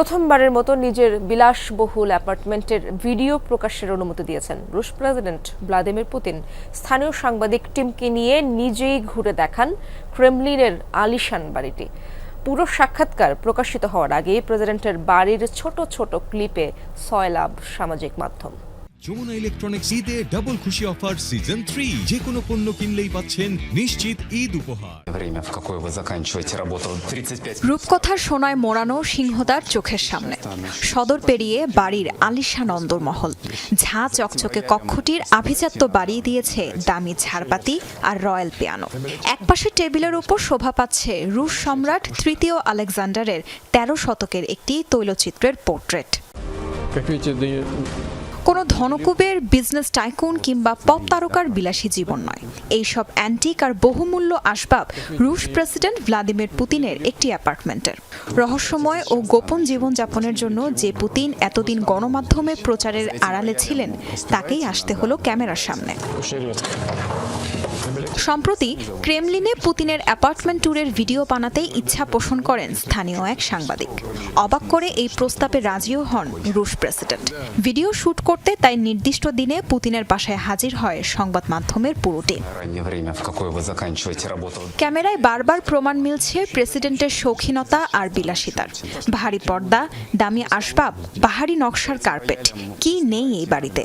প্রথমবারের মতো নিজের বিলাসবহুল অ্যাপার্টমেন্টের ভিডিও প্রকাশের অনুমতি দিয়েছেন রুশ প্রেসিডেন্ট ভ্লাদিমির পুতিন। স্থানীয় সাংবাদিক টিমকে নিয়ে নিজেই ঘুরে দেখান ক্রেমলিনের আলিশান বাড়িটি। পুরো সাক্ষাৎকার প্রকাশিত হওয়ার আগে প্রেসিডেন্টের বাড়ির ছোট ছোট ক্লিপে সয়লাভ সামাজিক মাধ্যম। যমুনা ইলেকট্রনিক্স ঈদে ডাবল খুশি অফার সিজন থ্রি যে কোনো পণ্য কিনলেই পাচ্ছেন নিশ্চিত ঈদ উপহার। রূপকথা সোনায় মোড়ানো সিংহদার চোখের সামনে। সদর পেরিয়ে বাড়ির আলিশান অন্দরমহল ঝাঁ চকচকে কক্ষটির আভিজাত্য বাড়িয়ে দিয়েছে দামি ঝাড়পাতি আর রয়্যাল পিয়ানো। একপাশে টেবিলের উপর শোভা পাচ্ছে রুশ সম্রাট তৃতীয় আলেকজান্ডারের তেরো শতকের একটি তৈলচিত্রের পোর্ট্রেট। কোনো ধনকুবের বিজনেস টাইকুন কিংবা পপ তারকার বিলাসী জীবন নয়। এইসব অ্যান্টিক আর বহুমূল্য আসবাব রুশ প্রেসিডেন্ট ভ্লাদিমির পুতিনের একটি অ্যাপার্টমেন্টের রহস্যময় ও গোপন জীবনযাপনের জন্য যে পুতিন এতদিন গণমাধ্যমে প্রচারের আড়ালে ছিলেন, তাকেই আসতে হলো ক্যামেরার সামনে। সম্প্রতি ক্রেমলিনে পুতিনের অ্যাপার্টমেন্ট ট্যুরের ভিডিও বানাতে ইচ্ছা পোষণ করেন স্থানীয় এক সাংবাদিক। অবাক করে এই প্রস্তাবে রাজিও হন রুশ প্রেসিডেন্ট। ভিডিও শ্যুট করতে তাই নির্দিষ্ট দিনে পুতিনের বাসায় হাজির হয় সংবাদ মাধ্যমের পুরো টিম। ক্যামেরায় বারবার প্রমাণ মিলছে প্রেসিডেন্টের শৌখিনতা আর বিলাসিতার। ভারী পর্দা, দামি আসবাব পাহাড়ি নকশার কার্পেট। কি নেই এই বাড়িতে?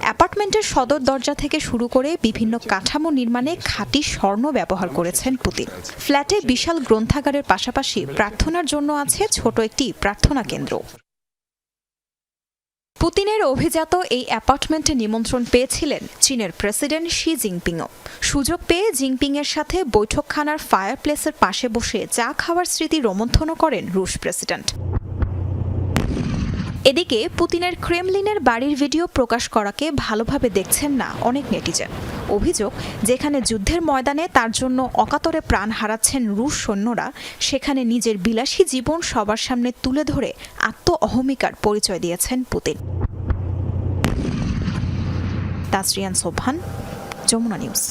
অ্যাপার্টমেন্টের সদর দরজা থেকে শুরু করে বিভিন্ন কাঠামো নির্মাণে খাঁটি স্বর্ণ ব্যবহার করেছেন পুতিন। ফ্ল্যাটে বিশাল গ্রন্থাগারের পাশাপাশি প্রার্থনার জন্য আছে ছোট একটি প্রার্থনা কেন্দ্র। পুতিনের অভিজাত এই অ্যাপার্টমেন্টে নিমন্ত্রণ পেয়েছিলেন চীনের প্রেসিডেন্ট শি জিনপিংও। সুযোগ পেয়ে জিনপিংয়ের সাথে বৈঠকখানার ফায়ার প্লেসের পাশে বসে চা খাওয়ার স্মৃতি রোমন্থনও করেন রুশ প্রেসিডেন্ট। এদিকে পুতিনের ক্রেমলিনের বাড়ির ভিডিও প্রকাশ করাকে ভালোভাবে দেখছেন না অনেক নেটিজেন। অভিযোগ, যেখানে যুদ্ধের ময়দানে তার জন্য অকাতরে প্রাণ হারাচ্ছেন রুশ সৈন্যরা, সেখানে নিজের বিলাসী জীবন সবার সামনে তুলে ধরে আত্ম অহমিকার পরিচয় দিয়েছেন পুতিন। তাসরিয়ান সোভান যমুনা নিউজ।